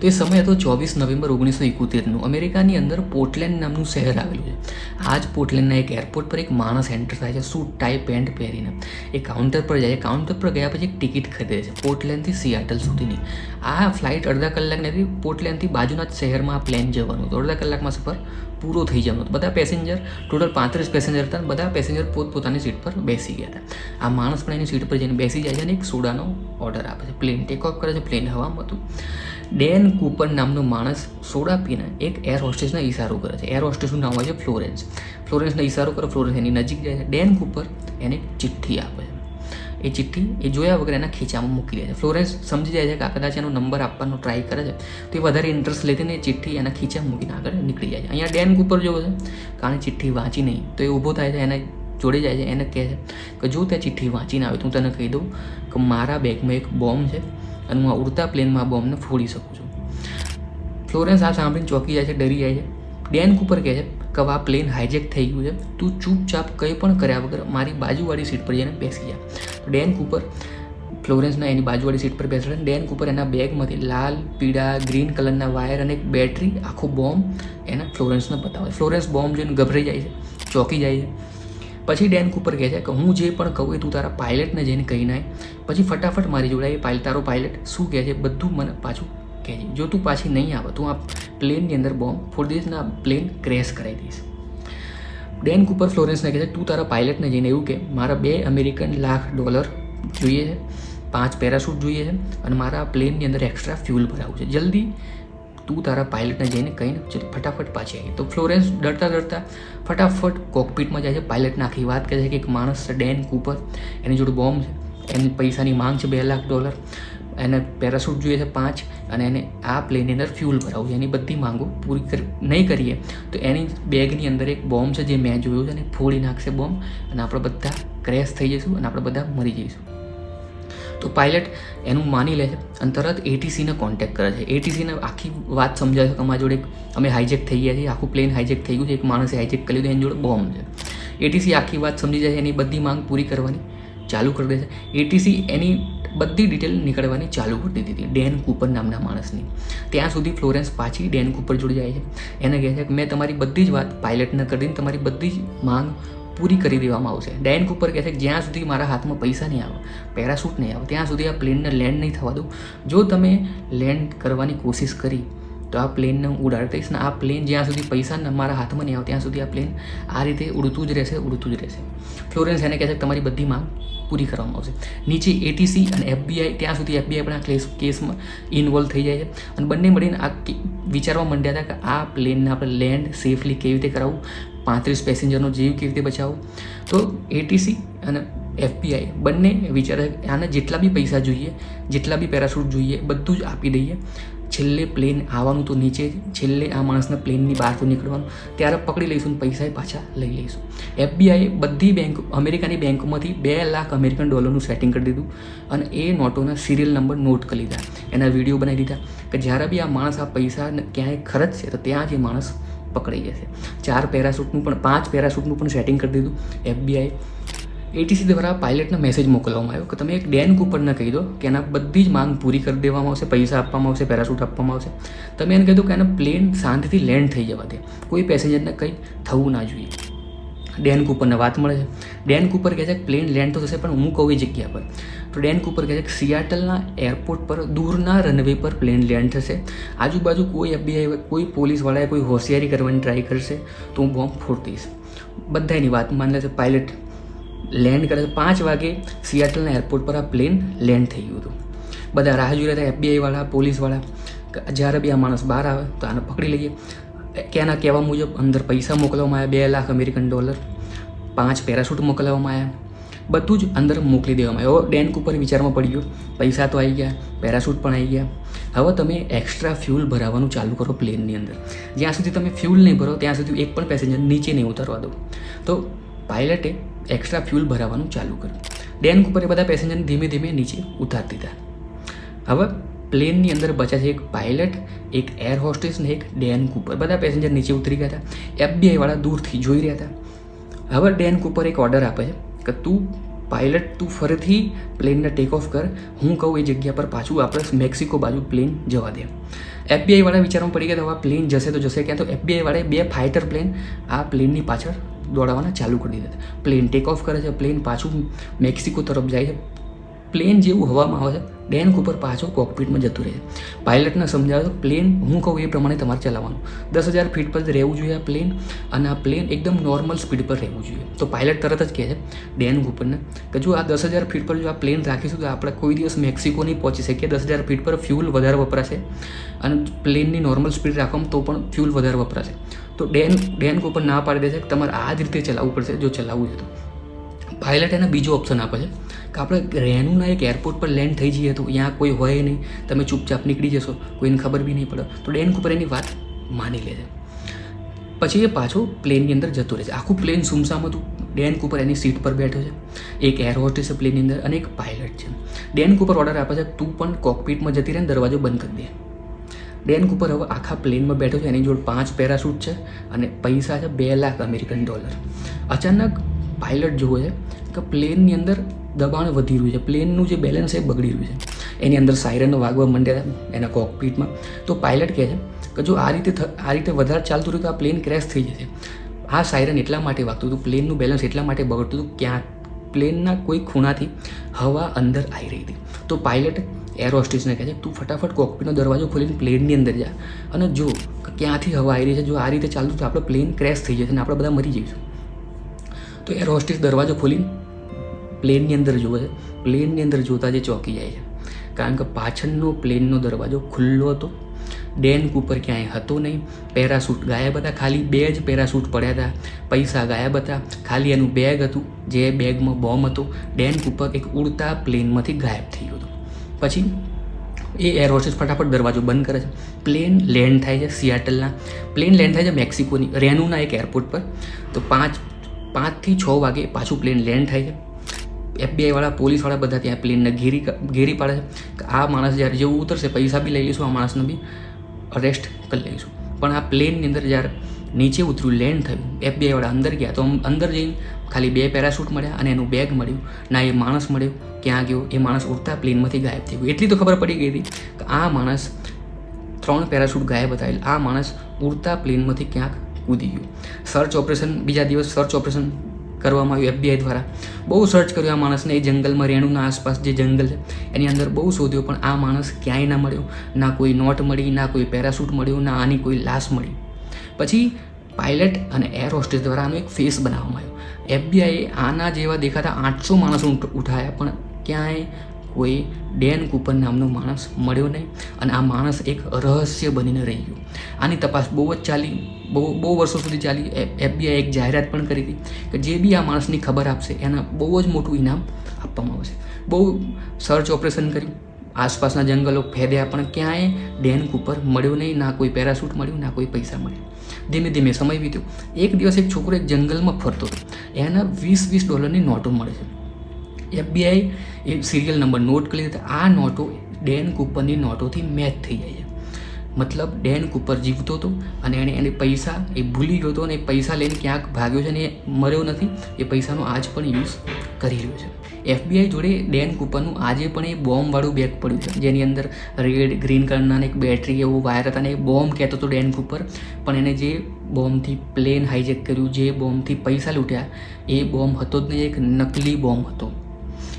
તો સમય હતો ચોવીસ નવેમ્બર ઓગણીસો એકોતેરનું અમેરિકાની અંદર પોર્ટલેન્ડ નામનું શહેર આવેલું છે. આ જ પોર્ટલેન્ડના એક એરપોર્ટ પર એક માણસ એન્ટર થાય છે, સૂટ, ટાઈ, પેન્ટ પહેરીને. એ કાઉન્ટર પર જાય કાઉન્ટર પર ગયા પછી એક ટિકિટ ખરીદે છે. પોર્ટલેન્ડથી સિયાટલ સુધીની. આ ફ્લાઇટ અડધા કલાકની હતી. પોર્ટલેન્ડથી બાજુના જ શહેરમાં આ પ્લેન જવાનું હતું. અડધા કલાકમાં સફર પૂરો થઈ જવાનો હતો. બધા પેસેન્જર ટોટલ પાંત્રીસ પેસેન્જર હતા બધા પેસેન્જર પોતપોતાની સીટ પર બેસી ગયા હતા. આ માણસ પણ એની સીટ પર જઈને બેસી જાય છે અને એક સોડાનો ઓર્ડર આપે છે. પ્લેન ટેક ઓફ કરે છે પ્લેન હવામાં હતું. ડેન કૂપર નામનો માણસ સોડા પીને એક એર હોસ્ટેસને ઇશારો કરે છે. એર હોસ્ટેસનું નામ હોય છે ફ્લોરેન્સ ફ્લોરેન્સને ઇશારો કરે ફ્લોરેન્સ એની નજીક જાય છે. ડેન કૂપર એને ચિઠ્ઠી આપે છે. એ ચિઠ્ઠી એ જોયા વગર એના ખીચામાં મૂકી દે છે. ફ્લોરેન્સ સમજી જાય છે કે કદાચ એનો નંબર આપવાનો ટ્રાય કરે છે, તો એ વધારે ઇન્ટરેસ્ટ લેતી ને એ ચિઠ્ઠી એના ખીચામાં મૂકીને આગળ નીકળી જાય છે. અહીંયા ડેન કૂપર જોવો છે, કારણ ચિઠ્ઠી વાંચી નહીં, તો એ ઊભો થાય છે, એને જોડે જાય છે, એને કહે છે કે જો તે ચિઠ્ઠી વાંચીને આવે, તો હું તને કહી દઉં કે મારા બેગમાં એક બોમ્બ છે અને હું આ ઉડતા પ્લેનમાં આ બોમ્બને ફોડી શકું છું. ફ્લોરેન્સ આ સાંભળીને ચોંકી જાય છે, ડરી જાય છે. ડેન ઉપર કહે છે કે આ પ્લેન હાઇજેક થઈ ગયું છે? તું ચૂપચાપ કંઈ પણ કર્યા વગર મારી બાજુવાળી સીટ પર જઈને બેસી જા. તો ડેન કૂપર ફ્લોરેન્સના એની બાજુવાળી સીટ પર બેસે ડેન કૂપર એના બેગમાંથી લાલ, પીળા ગ્રીન કલરના વાયર અને એક બેટરી આખો બોમ્બ એના ફ્લોરેન્સને બતાવે ફ્લોરેન્સ બોમ્બ જોઈને ગભરાઈ જાય છે, ચોંકી જાય છે. પછી ડેન કુપર કહે છે કે હું જે પણ કહું એ તું તારા પાયલટને જઈને કહી નાય પછી ફટાફટ મારી જોડે એ પાયલ, તારો પાયલટ શું કહે છે બધું મને પાછું કહેજે જો તું પાછી નહીં આવે, તો આ પ્લેનની અંદર બોમ્બ ફોડી દઈશ ને આ પ્લેન ક્રેશ કરાવી દઈશ. ડેન કૂપર ફ્લોરેન્સને કહે છે, તું તારા પાયલટને જઈને એવું કે, મારા બે અમેરિકન લાખ ડોલર જોઈએ છે, પાંચ પેરાશૂટ જોઈએ છે અને મારા પ્લેનની અંદર એક્સ્ટ્રા ફ્યુલ ભરાવું છે. જલ્દી તું તારા પાયલટને જઈને કહીને ફટાફટ પાછી આવી તો ફ્લોરેન્સ ડરતા ડરતા ફટાફટ કોકપીટમાં જાય છે. પાયલટને આખી વાત કહે છે કે એક માણસ છે, ડેન કૂપર. એની જોડે બોમ્બ છે. એની પૈસાની માંગ છે બે લાખ ડોલર. એને પેરાશૂટ જોઈએ છે પાંચ અને એને આ પ્લેનની અંદર ફ્યુલ ભરાવવું છે. એની બધી માંગો પૂરી નહીં કરીએ તો એની બેગની અંદર એક બોમ્બ છે જે મેં જોયું છે અને ફોડી નાખશે બોમ્બ અને આપણે બધા ક્રેશ થઈ જઈશું અને આપણે બધા મરી જઈશું. તો પાયલટ એનું માની લે છે અને તરત એટીસીને કોન્ટેક્ટ કરે છે. એટીસીને આખી વાત સમજાય છે કે અમારા જોડે અમે હાઇજેક થઈ ગયા છીએ. આખું પ્લેન હાઇજેક થઈ ગયું છે. એક માણસે હાઇજેક કરી લીધું એની જોડે બોમ્બ છે. એટીસી આખી વાત સમજી જાય છે. એની બધી માંગ પૂરી કરવાની ચાલુ કરી દે છે. એટીસી એની બધી ડિટેલ નીકળવાની ચાલુ કરી દીધી હતી ડેન કૂપર નામના માણસની. ત્યાં સુધી ફ્લોરેન્સ પાછી ડેન કૂપર જોડે જાય છે. એને કહે છે કે મેં તમારી બધી જ વાત પાયલટને કરી દીધી તમારી બધી જ માંગ પૂરી કરી દેવામાં આવશે. ડેન કૂપર કહે છે કે જ્યાં સુધી મારા હાથમાં પૈસા નહીં આવે, પેરાશૂટ નહીં આવે, ત્યાં સુધી આ પ્લેનને લેન્ડ નહીં થવા દઉં. જો તમે લેન્ડ કરવાની કોશિશ કરી તો આ પ્લેનને હું ઉડાડી દઈશ ને આ પ્લેન જ્યાં સુધી પૈસા મારા હાથમાં નહીં આવે ત્યાં સુધી આ પ્લેન આ રીતે ઉડતું જ રહેશે, ઉડતું જ રહેશે. ફ્લોરેન્સ એને કહે છે કે તમારી બધી માંગ પૂરી કરવામાં આવશે. નીચે એટીસી અને એફબીઆઈ ત્યાં સુધી એફબીઆઈ પણ આ કેસ, કેસમાં ઇન્વોલ્વ થઈ જાય છે. અને બંને મળીને આ વિચારવા માંડ્યા હતા કે આ પ્લેનને આપણે લેન્ડ સેફલી કેવી રીતે કરાવવું, પાંત્રીસ પેસેન્જરનો જીવ કેવી રીતે બચાવવું. તો એટીસી અને એફબીઆઈ બંને વિચારે આને જેટલા બી પૈસા જોઈએ, જેટલા બી પેરાશૂટ જોઈએ બધું જ આપી દઈએ. છેલ્લે પ્લેન આવવાનું તો નીચે જ, છેલ્લે આ માણસને પ્લેનની બહાર તો નીકળવાનું. ત્યારે પકડી લઈશું પૈસા પાછા લઈ લઈશું. એફબીઆઈએ બધી બેંક અમેરિકાની બેંકોમાંથી બે લાખ અમેરિકન ડોલરનું સેટિંગ કરી દીધું અને એ નોટોના સિરિયલ નંબર નોટ કરી લીધા એના વીડિયો બનાવી દીધા કે જ્યારે બી આ માણસ આ પૈસા ક્યાંય ખર્ચશે તો ત્યાં જ માણસ પકડાઈ જશે. ચાર પેરાશૂટનું પણ, પાંચ પેરાશૂટનું પણ સેટિંગ કરી દીધું. એફબીઆઈ એટીસી દ્વારા પાયલટને મેસેજ મોકલવામાં આવ્યો કે તમે એક ડેન કૂપરને કહી દો કે એના બધી જ માંગ પૂરી કરી દેવામાં આવશે, પૈસા આપવામાં આવશે પેરાશૂટ આપવામાં આવશે. તમે એને કહી દો કે એને પ્લેન શાંતિથી લેન્ડ થઈ જવા દે. કોઈ પેસેન્જરને કંઈ થવું ના જોઈએ. ડેન કૂપરને વાત મળે છે. ડેન કૂપર કહે છે કે પ્લેન લેન્ડ તો થશે, પણ હું કહું જગ્યા પર. તો ડેન કૂપર કહે છે કે સિયાટલના એરપોર્ટ પર દૂરના રનવે પર પ્લેન લેન્ડ થશે. આજુબાજુ કોઈ એફબીઆઈ કોઈ પોલીસવાળાએ કોઈ હોશિયારી કરવાની ટ્રાય કરશે, તો હું બોમ્બ ફોડી દઈશ. બધાની વાત માની લે છે. પાયલટ લેન્ડ કરે પાંચ વાગે સિયાટલના એરપોર્ટ પર આ પ્લેન લેન્ડ થઈ ગયું હતું. બધા રાહ જોઈ રહ્યા હતા એફબીઆઈવાળા પોલીસવાળા જ્યારે બી આ માણસ બહાર આવે તો આને પકડી લઈએ. ક્યાંના કહેવા મુજબ અંદર પૈસા મોકલવામાં આવ્યા, બે લાખ અમેરિકન ડોલર, પાંચ પેરાશૂટ મોકલવામાં આવ્યા. બધું જ અંદર મોકલી દેવામાં આવ્યું. ડેન કૂપર વિચારમાં પડી ગયો પૈસા તો આવી ગયા, પેરાશૂટ પણ આવી ગયા. હવે તમે એક્સ્ટ્રા ફ્યુલ ભરાવાનું ચાલુ કરો પ્લેનની અંદર. જ્યાં સુધી તમે ફ્યુલ નહીં ભરો, ત્યાં સુધી એક પણ પેસેન્જર નીચે નહીં ઉતરવા દો. તો પાયલટે એક્સ્ટ્રા ફ્યુલ ભરાવાનું ચાલુ કર્યું. ડેન એ બધા પેસેન્જરને ધીમે ધીમે નીચે ઉતારી દીધા. હવે પ્લેનની અંદર બચ્યા છે એક પાયલટ એક એર હોસ્ટેસ ને એક ડેન કુપર બધા પેસેન્જર નીચે ઉતરી ગયા હતા. એફબીઆઈવાળા દૂરથી જોઈ રહ્યા હતા. હવે ડેન કુપર એક ઓર્ડર આપે છે કે તું પાયલટ તું ફરીથી પ્લેનને ટેક ઓફ કર. હું કહું એ જગ્યા પર પાછું આપણે મેક્સિકો બાજુ પ્લેન જવા દે. એફબીઆઈવાળા વિચારમાં પડી ગયા તો આ પ્લેન જશે તો જશે ક્યાં? તો એફબીઆઈવાળાએ બે ફાઇટર પ્લેન આ પ્લેનની પાછળ દોડાવવાના ચાલુ કરી દીધા પ્લેન ટેક ઓફ કરે છે પ્લેન પાછું મેક્સિકો તરફ જાય છે. પ્લેન જેવું હવામાં આવે છે. ડેન ઉપર પાછો કોકપીટમાં જતું રહે. પાયલટને સમજાવે તો પ્લેન, હું કહું એ પ્રમાણે તમારે ચલાવવાનું. દસ હજાર ફીટ પર રહેવું જોઈએ આ પ્લેન અને આ પ્લેન એકદમ નોર્મલ સ્પીડ પર રહેવું જોઈએ. તો પાયલટ તરત જ કહે છે ડેન ઉપરને, કે જો આ દસ હજાર ફીટ પર જો આ પ્લેન રાખીશું તો આપણે કોઈ દિવસ મેક્સિકો નહીં પહોંચી શકીએ. દસ હજાર ફીટ પર ફ્યુલ વધારે વપરાશે અને પ્લેનની નોર્મલ સ્પીડ રાખવામાં તો પણ ફ્યુલ વધારે વપરાશે. તો ડેન ડેન ઉપર ના પાડી દે છે તમારે આ જ રીતે ચલાવવું પડશે, જો ચલાવવું છે તો. પાયલટ એને બીજો ઓપ્શન આપે છે કે આપણે રેનુના એક એરપોર્ટ પર લેન્ડ થઈ જઈએ તો ત્યાં કોઈ હોય નહીં. તમે ચૂપચાપ નીકળી જશો. કોઈને ખબર બી નહીં પડે. તો ડેન કુપર એની વાત માની લે છે. પછી એ પાછો પ્લેનની અંદર જતો રહે છે. આખું પ્લેન સુમસામ હતું. ડેન કુપર એની સીટ પર બેઠો છે. એક એર હોસ્ટેસ છે પ્લેનની અંદર અને એક પાયલટ છે. ડેન કુપર ઓર્ડર આપે છે, તું પણ કોકપીટમાં જતી રહે દરવાજો બંધ કરી દે. ડેન કુપર હવે આખા પ્લેનમાં બેઠો છે. એની જોડે પાંચ પેરાશૂટ છે અને પૈસા છે બે લાખ અમેરિકન ડોલર. અચાનક પાયલટ જુએ છે કે પ્લેનની અંદર દબાણ વધી રહ્યું છે. પ્લેનનું જે બેલેન્સ એ બગડી રહ્યું છે. એની અંદર સાયરન વાગવા માંડ્યા હતા એના કોકપીટમાં તો પાયલટ કહે છે કે જો આ રીતે આ રીતે વધારે ચાલતું રહ્યું તો આ પ્લેન ક્રેશ થઈ જશે. આ સાયરન એટલા માટે વાગતું હતું, પ્લેનનું બેલેન્સ એટલા માટે બગડતું હતું ક્યાં પ્લેનના કોઈ ખૂણાથી હવા અંદર આવી રહી હતી. તો પાયલટ એર હોસ્ટેસને કહે છે, તું ફટાફટ કોકપીટનો દરવાજો ખોલીને પ્લેનની અંદર જા. અને જો ક્યાંથી હવા આવી રહી છે, જો આ રીતે ચાલતું તો આપણો પ્લેન ક્રેશ થઈ જશે અને આપણે બધા મરી જઈશું. તો એર હોસ્ટેસ દરવાજો ખોલીને પ્લેનની અંદર જુએ છે. પ્લેનની અંદર જોતા જે ચોંકી જાય છે. કારણ કે પાછળનો પ્લેનનો દરવાજો ખુલ્લો હતો. ડેન કૂપર ક્યાંય હતો નહીં. પેરાશૂટ ગાયબ હતા. ખાલી બે જ પેરાશૂટ પડ્યા હતા. પૈસા ગાયબ હતા. ખાલી એનું બેગ હતું. જે બેગમાં બોમ્બ હતો. ડેન કૂપર એક ઉડતા પ્લેનમાંથી ગાયબ થઈ ગયો હતું. પછી એ એર હોસ્ટેસ ફટાફટ દરવાજો બંધ કરે છે. પ્લેન લેન્ડ થાય છે સિયાટલના. પ્લેન લેન્ડ થાય છે મેક્સિકોની. રેનુના એક એરપોર્ટ પર. તો પાંચ પાંચથી છ વાગે પાછું પ્લેન લેન્ડ થાય છે. એફબીઆઈવાળા પોલીસવાળા બધા ત્યાં પ્લેનને ઘેરી ઘેરી પાડે છે કે આ માણસ જ્યારે જેવું ઉતરશે, પૈસા બી લઈ લઈશું, આ માણસને બી અરેસ્ટ કરી લઈશું. પણ આ પ્લેનની અંદર જ્યારે નીચે ઉતર્યું લેન્ડ થયું એફબીઆઈવાળા અંદર ગયા, તો અંદર જઈને ખાલી બે પેરાશૂટ મળ્યા અને એનું બેગ મળ્યું. ના, એ માણસ મળ્યો, ક્યાં ગયો, એ માણસ ઉડતા પ્લેનમાંથી ગાયબ થઈ ગયો. એટલી તો ખબર પડી ગઈ હતી કે આ માણસ ત્રણ પેરાશૂટ ગાયબ હતા. આ માણસ ઉડતા પ્લેનમાંથી ક્યાંક કૂદી ગયું. સર્ચ ઓપરેશન બીજા દિવસ સર્ચ ઓપરેશન કરવામાં આવ્યું એફબીઆઈ દ્વારા. બહુ સર્ચ કર્યું આ માણસને, એ જંગલમાં રેણુના આસપાસ જે જંગલ છે, એની અંદર બહુ શોધ્યો, પણ આ માણસ ક્યાંય ના મળ્યો. ના કોઈ નોટ મળી, ના કોઈ પેરાશૂટ મળ્યું, ના આની કોઈ લાશ મળી. પછી પાયલટ અને એર હોસ્ટેસ દ્વારા આનો એક ફેસ બનાવવામાં આવ્યો. એફબીઆઈએ આના જેવા દેખાતા આઠસો માણસો ઉઠ- ઉઠાયા, પણ ક્યાંય કોઈ ડેન કૂપર નામનો માણસ મળ્યો નહીં. અને આ માણસ એક રહસ્ય બનીને રહી ગયો. આની તપાસ બહુ જ ચાલી, બહુ બહુ વર્ષો સુધી ચાલી. એફબીઆઈ એક જાહેરાત પણ કરી હતી કે જે બી આ માણસની ખબર આપશે, એના બહુ જ મોટું ઇનામ આપવામાં આવશે. બહુ સર્ચ ઓપરેશન કર્યું. આસપાસના જંગલો ફેદ્યા, પણ ક્યાંય ડેન કૂપર મળ્યો નહીં, ના કોઈ પેરાશૂટ મળ્યું, ના કોઈ પૈસા મળ્યા. ધીમે ધીમે સમય વીત્યો. એક દિવસ એક છોકરો એક જંગલમાં ફરતો એના વીસ વીસ ડોલરની નોટો મળે છે. એફબીઆઈ એ સિરિયલ નંબર નોટ કરી લીધા. આ નોટો ડેન કૂપરની નોટોથી મેચ થઈ જાય છે. મતલબ ડેન કૂપર જીવતો હતો અને એણે એને પૈસા, એ ભૂલી ગયો હતો અને એ પૈસા લઈને ક્યાંક ભાગ્યો છે અને એ મર્યો નથી, એ પૈસાનો આજ પણ યુઝ કરી રહ્યો છે. એફબીઆઈ જોડે ડેન કૂપરનું આજે પણ એ બોમ્બવાળું બેગ પડ્યું છે. જેની અંદર રેડ ગ્રીન કલરના એક બેટરી એવું વાયર હતા અને એ બોમ્બ કહેતો હતો ડેન કૂપર. પણ એને જે બોમ્બથી પ્લેન હાઇજેક કર્યું, જે બોમ્બથી પૈસા લૂંટ્યા, એ બોમ્બ હતો જ નહીં, એક નકલી બોમ્બ હતો.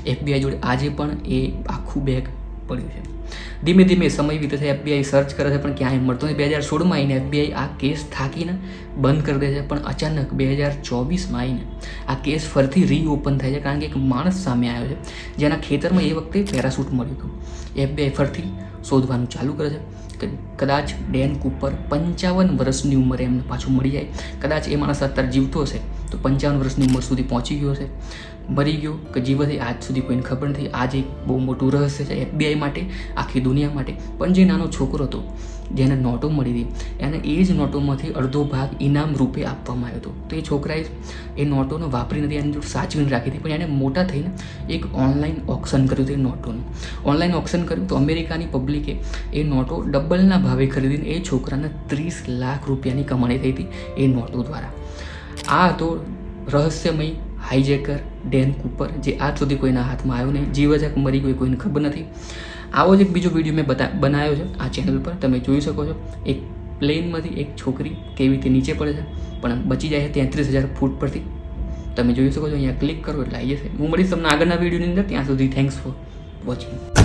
એફબીઆઈ જોડે આજે પણ એ આખું બેગ પડ્યું છે. ધીમે ધીમે સમય વીતે છે એફબીઆઈ સર્ચ કરે છે, પણ ક્યાંય મળતો નહીં. બે હજાર સોળમાં આવીને એફબીઆઈ આ કેસ થાકીને બંધ કરી દે છે, પણ અચાનક બે હજાર ચોવીસમાં આવીને આ કેસ ફરીથી રીઓપન થાય છે, કારણ કે એક માણસ સામે આવ્યો છે, જેના ખેતરમાં એ વખતે પેરાશૂટ મળ્યું હતું. એફબીઆઈ ફરીથી શોધવાનું ચાલુ કરે છે કદાચ ડેન કૂપર પંચાવન વર્ષની ઉંમરે એમને પાછું મળી જાય. કદાચ એ માણસ અત્યારે જીવતો હશે, તો પંચાવન વર્ષની ઉંમર સુધી પહોંચી ગયો હશે. મરી ગયો કે જીવતે આજ સુધી કોઈને ખબર નથી. આજે બહુ મોટું રહસ્ય છે એફબીઆઈ માટે, આખી દુનિયા માટે. પણ જે નાનો છોકરો હતો, જેને નોટો મળી હતી, એને એ જ નોટોમાંથી અડધો ભાગ ઇનામ રૂપે આપવામાં આવ્યો હતો. તો એ છોકરાએ એ નોટોનો વાપરી નથી, એની જોડે સાચવીને રાખી હતી. પણ એને મોટા થઈને એક ઓનલાઈન ઓક્શન કર્યું હતું એ નોટોનું. ઓનલાઈન ઓક્શન કર્યું તો અમેરિકાની પબ્લિકે એ નોટો ડબલના ભાવે ખરીદીને એ છોકરાને ત્રીસ લાખ રૂપિયાની કમાણી થઈ હતી એ નોટો દ્વારા. આ હતો રહસ્યમય હાઈજેકર ડેન કૂપર, જે આજ સુધી કોઈના હાથમાં આવ્યો નહીં. જીવ જ મરી ગઈ કોઈને ખબર નથી. આવો જ એક બીજો વીડિયો મેં બતા, બનાવ્યો છે આ ચેનલ પર. તમે જોઈ શકો છો. એક પ્લેનમાંથી એક છોકરી કેવી રીતે નીચે પડે છે, પણ બચી જાય છે તેત્રીસ હજાર ફૂટ પરથી. તમે જોઈ શકો છો, અહીંયા ક્લિક કરો એટલે આવી જશે. હું મળીશ તમને આગળના વિડીયોની અંદર. ત્યાં સુધી થેન્ક્સ ફોર વોચિંગ